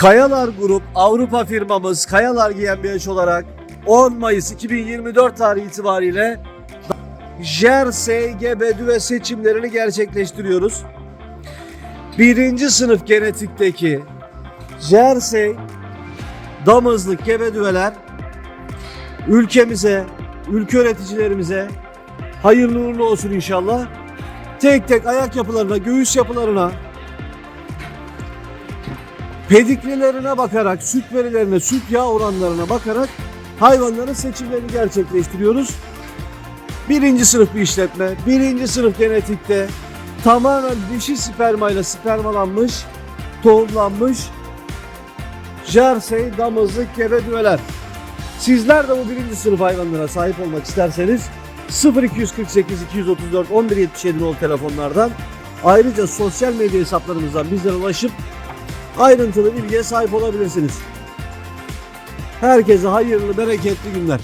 Kayalar Grup Avrupa firmamız Kayalar GmbH olarak 10 Mayıs 2024 tarihi itibariyle Jersey gebe düve seçimlerini gerçekleştiriyoruz. Birinci sınıf genetikteki Jersey damızlık gebe ülkemize, ülke üreticilerimize hayırlı uğurlu olsun inşallah. Tek tek ayak yapılarına, göğüs yapılarına, pedikrilerine bakarak, süt verilerine, süt yağ oranlarına bakarak hayvanların seçimlerini gerçekleştiriyoruz. Birinci sınıf bir işletme, birinci sınıf genetikte tamamen dişi spermayla spermalanmış, tohumlanmış Jersey damızlık gebe düveler. Sizler de bu birinci sınıf hayvanlara sahip olmak isterseniz 0248 234 1177 nol telefonlardan ayrıca sosyal medya hesaplarımızdan bizlere ulaşıp ayrıntılı bilgiye sahip olabilirsiniz. Herkese hayırlı, bereketli günler.